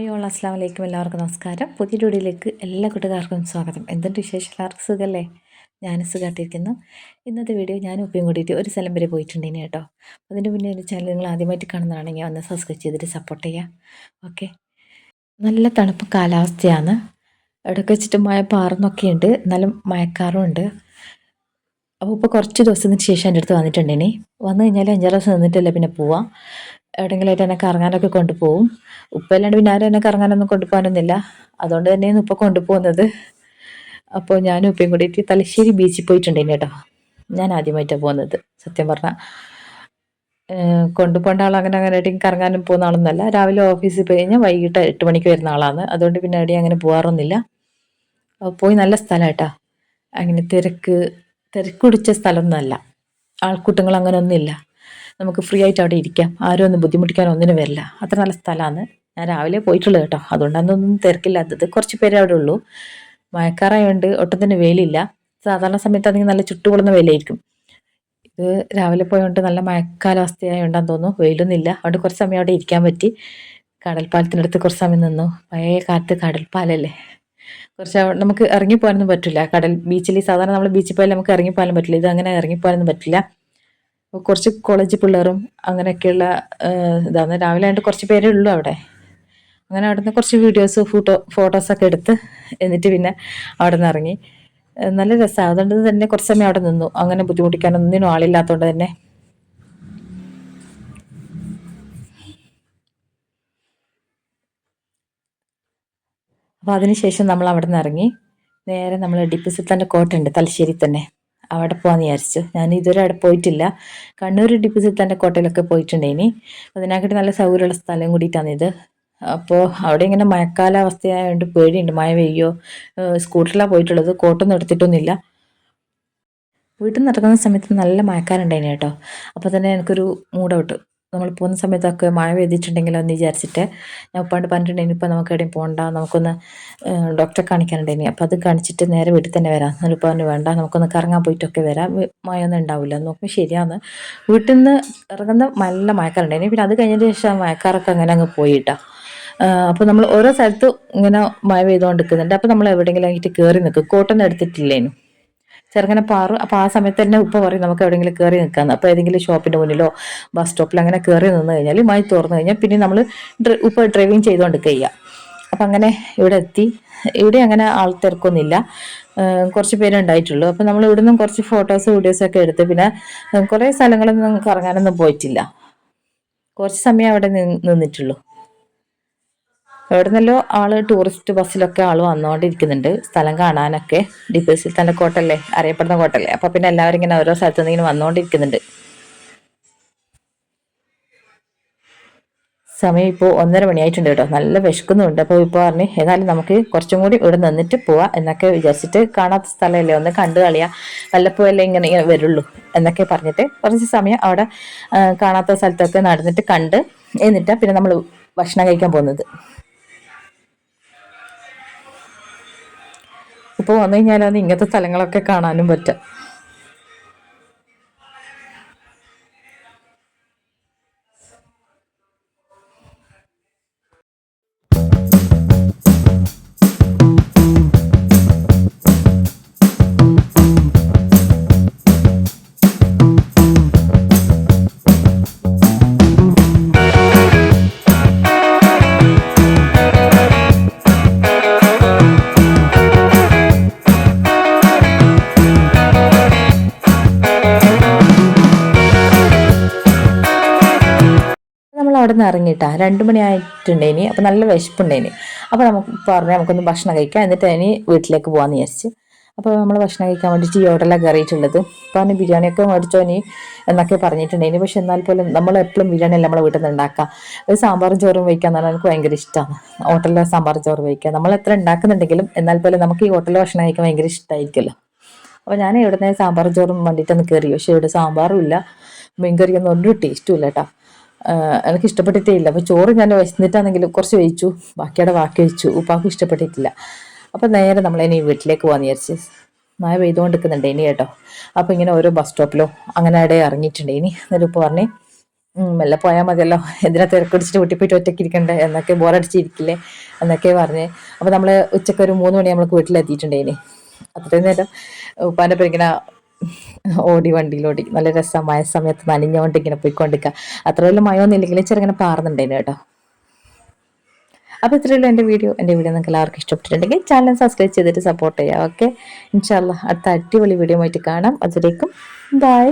Hi all അസ്സാം വലൈക്കും എല്ലാവർക്കും നമസ്കാരം. പുതിയ വീഡിയോയിലേക്ക് എല്ലാ കൂട്ടുകാർക്കും സ്വാഗതം. എന്തുണ്ട് വിശേഷം? എല്ലാവർക്കും സുഖമല്ലേ ഞാൻ സുഖമായിട്ടിരിക്കുന്നു ഇന്നത്തെ വീഡിയോ ഞാൻ ഉപ്പയും കൂടിയിട്ട് ഒരു സ്ഥലം വരെ പോയിട്ടുണ്ടെങ്കിൽ കേട്ടോ. അതിന്റെ മുന്നേ എന്റെ ചാനൽ നിങ്ങൾ ആദ്യമായിട്ട് കാണുന്നതാണെങ്കിൽ ഒന്ന് സബ്സ്ക്രൈബ് ചെയ്തിട്ട് സപ്പോർട്ട് ചെയ്യുക ഓക്കെ നല്ല തണുപ്പ് കാലാവസ്ഥയാണ്. ഇടയ്ക്ക് വെച്ചിട്ട് മഴ പാറുന്നൊക്കെയുണ്ട്. എന്നാലും മഴക്കാറും ഉണ്ട്. അപ്പോൾ ഇപ്പോൾ കുറച്ച് ദിവസത്തിന് ശേഷം എന്റെ അടുത്ത് വന്നിട്ടുണ്ടേനി വന്നു കഴിഞ്ഞാൽ അഞ്ചാറ് ദിവസം നിന്നിട്ടല്ലേ പിന്നെ പോവാം. എവിടെയെങ്കിലുമായിട്ട് എന്നെ കറങ്ങാനൊക്കെ കൊണ്ടുപോകും. ഉപ്പല്ലാണ്ട് പിന്നെ ആരും എന്നെ കറങ്ങാനൊന്നും കൊണ്ടുപോകാനൊന്നുമില്ല. അതുകൊണ്ട് തന്നെയാണ് ഉപ്പ കൊണ്ടുപോകുന്നത്. അപ്പോൾ ഞാനും ഉപ്പയും കൂടിയിട്ട് തലശ്ശേരി ബീച്ചിൽ പോയിട്ടുണ്ടേനി കേട്ടോ. ഞാൻ ആദ്യമായിട്ടാണ് പോകുന്നത്. സത്യം പറഞ്ഞാൽ കൊണ്ടുപോകേണ്ട ആൾ അങ്ങനെ അങ്ങനെ ആയിട്ട് കറങ്ങാനും പോകുന്ന ആളൊന്നുമല്ല. രാവിലെ ഓഫീസിൽ പോയി കഴിഞ്ഞാൽ വൈകിട്ട് എട്ട് മണിക്ക് വരുന്ന ആളാണ്. അതുകൊണ്ട് പിന്നെ എവിടെയും അങ്ങനെ പോകാറൊന്നുമില്ല. പോയി നല്ല സ്ഥലം കേട്ടോ. അങ്ങനെ തിരക്ക് തിരക്കുടിച്ച സ്ഥലമൊന്നുമല്ല. ആൾക്കൂട്ടങ്ങൾ അങ്ങനെ ഒന്നുമില്ല നമുക്ക് ഫ്രീ ആയിട്ട് അവിടെ ഇരിക്കാം. ആരും ഒന്നും ബുദ്ധിമുട്ടിക്കാൻ ഒന്നിനും വരില്ല. അത്ര നല്ല സ്ഥലമാണ്. ഞാൻ രാവിലെ പോയിട്ടുള്ളത് കേട്ടോ. അതുകൊണ്ടൊന്നും തിരക്കില്ലാത്തത്. കുറച്ച് പേരെ അവിടെ ഉള്ളൂ. മഴക്കാറായതുകൊണ്ട് ഒട്ടും തന്നെ വെയിലില്ല. സാധാരണ സമയത്താണെങ്കിൽ നല്ല ചുട്ടുപൊള്ളുന്ന വെയിലായിരിക്കും. ഇത് രാവിലെ പോയതുകൊണ്ട് നല്ല മഴക്കാലാവസ്ഥയായതുകൊണ്ടാന്ന് തോന്നുന്നു. വെയിലൊന്നുമില്ല. അതുകൊണ്ട് കുറച്ച് സമയം അവിടെ ഇരിക്കാൻ പറ്റി. കടൽപ്പാലത്തിനടുത്ത് കുറച്ച് സമയം നിന്നു. പഴയ കാലത്ത് കടൽപ്പാലല്ലേ? കുറച്ച് നമുക്ക് ഇറങ്ങിപ്പോകാനൊന്നും പറ്റില്ല. കടൽ ബീച്ചിൽ സാധാരണ നമ്മൾ ബീച്ചിൽ പോയാൽ നമുക്ക് ഇറങ്ങിപ്പോകാനും പറ്റില്ല. ഇത് അങ്ങനെ ഇറങ്ങിപ്പോകാനൊന്നും പറ്റില്ല. കുറച്ച് കോളേജ് പിള്ളേരും അങ്ങനെയൊക്കെയുള്ള ഇതാണ്. രാവിലെ ആയിട്ട് കുറച്ച് പേരേ ഉള്ളൂ അവിടെ. അങ്ങനെ അവിടെ നിന്ന് കുറച്ച് വീഡിയോസ് ഫോട്ടോ ഫോട്ടോസൊക്കെ എടുത്ത് എന്നിട്ട് പിന്നെ അവിടെ നിന്ന് ഇറങ്ങി നല്ല രസമാണ് അതുകൊണ്ട് തന്നെ കുറച്ച് സമയം അവിടെ നിന്നു. അങ്ങനെ ബുദ്ധിമുട്ടിക്കാനൊന്നിനും ആളില്ലാത്തതുകൊണ്ട് തന്നെ. അപ്പോൾ അതിനുശേഷം നമ്മൾ അവിടെ നിന്ന് ഇറങ്ങി. നേരെ നമ്മൾ ഡിപ്പിസിൽ സുൽത്താന്റെ കോട്ടയുണ്ട് തലശ്ശേരി തന്നെ. അവിടെ പോകാമെന്ന് വിചാരിച്ചു. ഞാൻ ഇതുവരെ അവിടെ പോയിട്ടില്ല. കണ്ണൂർ ഡിപ്പോസിറ്റ് തന്നെ കോട്ടയിലൊക്കെ പോയിട്ടുണ്ടേനി. അതിനകത്ത് നല്ല സൗകര്യമുള്ള സ്ഥലം കൂടിയിട്ടാണ് ഇത്. അപ്പോൾ അവിടെ ഇങ്ങനെ മഴക്കാലാവസ്ഥയായതുകൊണ്ട് പേടിയുണ്ട്. മഴ പെയ്യോ? സ്കൂട്ടറിലാണ് പോയിട്ടുള്ളത്. കോട്ടൊന്നും എടുത്തിട്ടൊന്നുമില്ല. വീട്ടിൽ നിന്ന് ഇറങ്ങുന്ന സമയത്ത് നല്ല മഴക്കാരുണ്ടായിന് കേട്ടോ. അപ്പോൾ തന്നെ എനിക്കൊരു മൂഡ് ഔട്ട് നമ്മൾ പോകുന്ന സമയത്തൊക്കെ മഴ പെയ്തിട്ടുണ്ടെങ്കിലോ എന്ന് വിചാരിച്ചിട്ട് ഞാൻ ഉപ്പാണ്ട് പറഞ്ഞിട്ടുണ്ടെങ്കിൽ ഇപ്പം നമുക്ക് എവിടെയും പോകണ്ട നമുക്കൊന്ന് ഡോക്ടറെ കാണിക്കാനുണ്ടെങ്കിൽ അപ്പോൾ അത് കാണിച്ചിട്ട് നേരെ വീട്ടിൽ തന്നെ വരാം. എന്നിട്ട് പറഞ്ഞു വേണ്ട നമുക്കൊന്ന് കറങ്ങാൻ പോയിട്ടൊക്കെ വരാം. മഴയൊന്നും ഉണ്ടാവില്ല. നോക്കുമ്പോൾ ശരിയാണ്. വീട്ടിൽ നിന്ന് ഇറങ്ങുന്ന നല്ല മഴക്കാറുണ്ടായിരുന്നു പിന്നെ അത് കഴിഞ്ഞതിന് ശേഷം മഴക്കാറൊക്കെ അങ്ങനെ അങ്ങ് പോയിട്ടാ അപ്പോൾ നമ്മൾ ഓരോ സ്ഥലത്ത് ഇങ്ങനെ മഴ പെയ്തുകൊണ്ടിരിക്കുന്നുണ്ട്. അപ്പോൾ നമ്മൾ എവിടെയെങ്കിലും ആയിട്ട് കയറി നിൽക്കും. കോട്ടൊന്നും എടുത്തിട്ടില്ലേനു. ചെറുങ്ങനെ പാറു. അപ്പോൾ ആ സമയത്ത് തന്നെ ഉപ്പ പറയും നമുക്ക് എവിടെയെങ്കിലും കയറി നിൽക്കാമെന്ന് അപ്പോൾ ഏതെങ്കിലും ഷോപ്പിന്റെ മുന്നിലോ ബസ് സ്റ്റോപ്പിലോ അങ്ങനെ കയറി നിന്ന് കഴിഞ്ഞാൽ മായി തുറന്നു കഴിഞ്ഞാൽ പിന്നെ നമ്മൾ ഉപ്പ ഡ്രൈവിങ് ചെയ്തുകൊണ്ട് കഴിയാം അപ്പം അങ്ങനെ ഇവിടെ എത്തി. ഇവിടെ അങ്ങനെ ആൾ തിരക്കൊന്നുമില്ല. കുറച്ച് പേരുണ്ടായിട്ടുള്ളൂ അപ്പം നമ്മൾ നിന്നും കുറച്ച് ഫോട്ടോസ് വീഡിയോസ് ഒക്കെ എടുത്ത് പിന്നെ കുറേ സ്ഥലങ്ങളൊന്നും കറങ്ങാനൊന്നും പോയിട്ടില്ല. കുറച്ച് സമയം അവിടെ നിന്നിട്ടുള്ളൂ. എവിടുന്നല്ലോ ആൾ ടൂറിസ്റ്റ് ബസ്സിലൊക്കെ ആൾ വന്നുകൊണ്ടിരിക്കുന്നുണ്ട് സ്ഥലം കാണാനൊക്കെ. ഡിപ്പേഴ്സിൽ തന്നെ കോട്ടല്ലേ അറിയപ്പെടുന്ന കോട്ടല്ലേ അപ്പൊ പിന്നെ എല്ലാവരും ഇങ്ങനെ ഓരോ സ്ഥലത്തു നിന്ന് വന്നുകൊണ്ടിരിക്കുന്നുണ്ട് സമയം ഇപ്പോൾ ഒന്നര മണിയായിട്ടുണ്ട് കേട്ടോ. നല്ല വിശക്കുന്നുണ്ട്. അപ്പോൾ ഇപ്പോൾ പറഞ്ഞ് ഏതായാലും നമുക്ക് കുറച്ചും കൂടി ഇവിടെ നിന്നിട്ട് പോവാം എന്നൊക്കെ വിചാരിച്ചിട്ട് കാണാത്ത സ്ഥലമല്ലേ? ഒന്ന് കണ്ടു കളിയാ. വല്ലപ്പോഴല്ലേ ഇങ്ങനെ ഇങ്ങനെ വരുള്ളൂ എന്നൊക്കെ പറഞ്ഞിട്ട് കുറച്ച് സമയം അവിടെ കാണാത്ത സ്ഥലത്തൊക്കെ നടന്നിട്ട് കണ്ട് എന്നിട്ടാണ് പിന്നെ നമ്മൾ ഭക്ഷണം കഴിക്കാൻ പോകുന്നത്. ഇപ്പോൾ വന്നു കഴിഞ്ഞാലാണ് ഇങ്ങനത്തെ സ്ഥലങ്ങളൊക്കെ കാണാനും പറ്റുക. അവിടെ നിന്ന് ഇറങ്ങിയിട്ടാ. രണ്ട് മണിയായിട്ടുണ്ടേനി. അപ്പോൾ നല്ല വിശപ്പുണ്ടേനി. അപ്പോൾ നമുക്ക് പറഞ്ഞു നമുക്കൊന്ന് ഭക്ഷണം കഴിക്കാം. എന്നിട്ട് ഇനി വീട്ടിലേക്ക് പോകാമെന്ന് വിചാരിച്ച്. അപ്പോൾ നമ്മൾ ഭക്ഷണം കഴിക്കാൻ വേണ്ടിയിട്ട് ഈ ഹോട്ടലിലാണ് കയറിയിട്ടുള്ളത് അപ്പോൾ ബിരിയാണിയൊക്കെ മേടിച്ചോ നീ എന്നൊക്കെ പറഞ്ഞിട്ടുണ്ടേനി. പക്ഷെ എന്നാൽ പോലും നമ്മൾ എപ്പോഴും ബിരിയാണി അല്ല നമ്മളെ വീട്ടിൽ നിന്ന് ഉണ്ടാക്കാം ഒരു സാമ്പാറും ചോറും വയ്ക്കാൻ എന്നാൽ എനിക്ക് ഭയങ്കര ഇഷ്ടമാണ് ഹോട്ടലിലെ സാമ്പാറും ചോറ് വയ്ക്കുക നമ്മൾ എത്ര ഉണ്ടാക്കുന്നുണ്ടെങ്കിലും എന്നാൽ പോലും നമുക്ക് ഈ ഹോട്ടലിൽ ഭക്ഷണം കഴിക്കാൻ ഭയങ്കര ഇഷ്ടമായിരിക്കുമല്ലോ അപ്പോൾ ഞാൻ ഇവിടുന്ന് സാമ്പാർ ചോറും വേണ്ടിയിട്ടൊന്ന് കയറി പക്ഷേ ഇവിടെ സാമ്പാറും ഇല്ല. മീൻകറിയൊന്നും ഒരു ടേസ്റ്റും ഇല്ല കേട്ടോ. എനിക്ക് ഇഷ്ടപ്പെട്ടിട്ടേ ഇല്ല അപ്പോൾ ചോറ് ഞാൻ വിശന്നിട്ടാണെങ്കിലും കുറച്ച് വെയിച്ചു ബാക്കിയുടെ ബാക്കി വെച്ചു ഉപ്പാക്ക് ഇഷ്ടപ്പെട്ടിട്ടില്ല. അപ്പോൾ നേരെ നമ്മൾ ഇനി വീട്ടിലേക്ക് പോകാൻ വിചാരിച്ച് മഴ പെയ്തുകൊണ്ടിരിക്കുന്നുണ്ട് ഇനി കേട്ടോ. അപ്പോൾ ഇങ്ങനെ ഓരോ ബസ് സ്റ്റോപ്പിലോ അങ്ങനെ അവിടെ ഇറങ്ങിയിട്ടുണ്ട്. ഇനി എന്നിട്ട് ഇപ്പോൾ പറഞ്ഞ് മെല്ലെ പോയാൽ മതിയല്ലോ. എന്തിനാ തിരക്കടിച്ചിട്ട് വീട്ടിപ്പോയിട്ട് ഒറ്റയ്ക്ക് ഇരിക്കണ്ടേ? എന്നൊക്കെ ബോറടിച്ചിരിക്കില്ലേ? എന്നൊക്കെ പറഞ്ഞ് അപ്പോൾ നമ്മൾ ഉച്ചയ്ക്ക് ഒരു മൂന്ന് മണി നമ്മൾക്ക് വീട്ടിലെത്തിയിട്ടുണ്ടേനി അത്രയും നേരം ഉപ്പാന്റെ പേര് ഇങ്ങനെ ഓടി വണ്ടിയിലോടി. നല്ല രസം. മഴ സമയത്ത് നനഞ്ഞുകൊണ്ട് ഇങ്ങനെ പോയിക്കൊണ്ടിരിക്കുക അത്ര വലിയ മയം ഇല്ലെങ്കിലും ചെറുങ്ങനെ പാറുന്നുണ്ടായിരുന്നു കേട്ടോ. അപ്പോൾ ഇത്രയുള്ളൂ എന്റെ വീഡിയോ. എന്റെ വീഡിയോ നിങ്ങൾക്ക് എല്ലാവർക്കും ഇഷ്ടപ്പെട്ടിട്ടുണ്ടെങ്കിൽ ചാനൽ സബ്സ്ക്രൈബ് ചെയ്തിട്ട് സപ്പോർട്ട് ചെയ്യുക. ഓക്കെ? ഇൻഷാല്ല അടുത്ത അടിപൊളി വീഡിയോ ആയിട്ട് കാണാം. അതിലേക്കും ബൈ